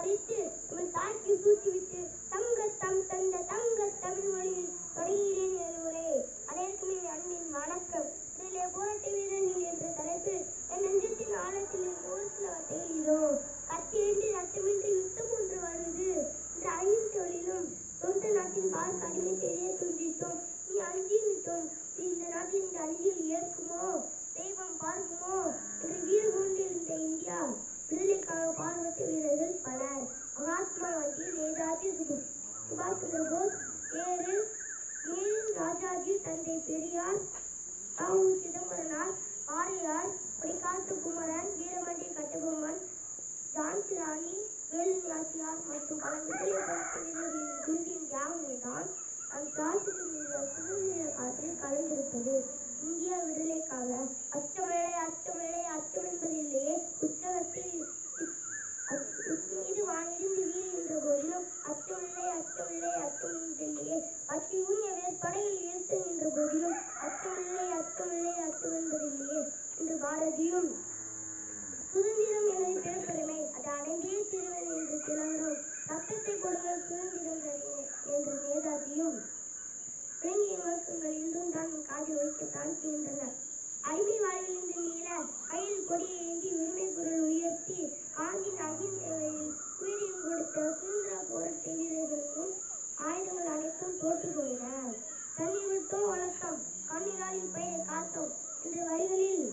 பறித்து இவன் தாக்கி சூட்டிவிட்டு தங்கத்தம் தந்த தங்க தமிழ் மொழியில் தொடங்குகிறேன் எனது உரையை அனைவருக்கும் என் அன்பின் வணக்கம். இதிலே போராட்ட வீரர்கள் என்ற தலைப்பில் என் நெஞ்சத்தின் ஆழத்தில் இருந்து ஒரு சில வார்த்தைகள் இதோ கத்தியின்றி ரத்தமின்றி யுத்தம் ஒன்று வருது. என்று தொழிலும் தொண்டு நாட்டின் பால் கடுமை தெரிய துண்டித்தோம் சுபு- சுபாஷ் சந்திர போஸ் நேரு ராஜாஜி தந்தை பெரியார் ராவு சிதம்பரனார் ஆரையார் கொடிக்காட்டு குமரன் வீரமண்டி கட்டபொம்மன் ஜான்சி ராணி வேலு நாச்சியார் மற்றும் பல விடுதலை போராட்ட வீரர்களின் துண்டின் தியாகங்கள் தான் அந்த நாட்டுக்கு நீங்கள் சுதந்திர காற்றில் கலந்திருப்பது. இந்தியா விடுதலைக்காக அச்சமில்லை அச்சமில்லை அச்சமில்லை அச்சம் என்பதிலேயே பச்சை ஊனிய வேற்படையில் இருக்கின்ற போதிலும் அச்சமில்லை அச்சமில்லை அச்சம் என்பதிலேயே என்று பாரதியும். சுதந்திரம் எனது பிறப்புரிமை அது அடைந்தே திருவன் என்று கிழவரும் ரத்தத்தை கொடுங்கள் சுதந்திரம் என்று நேதாஜியும் விளங்கிய முழக்கங்கள் இன்றும் தான் என் காதில் வைக்கத்தான் செய்கின்றன அடிமை வாழ்விலிருந்து மீள கையில் கொடியை ஏந்தி வளர்த்தோம் கண்ணீரால் பெயரை காத்தோம். என்ற வரிகளில்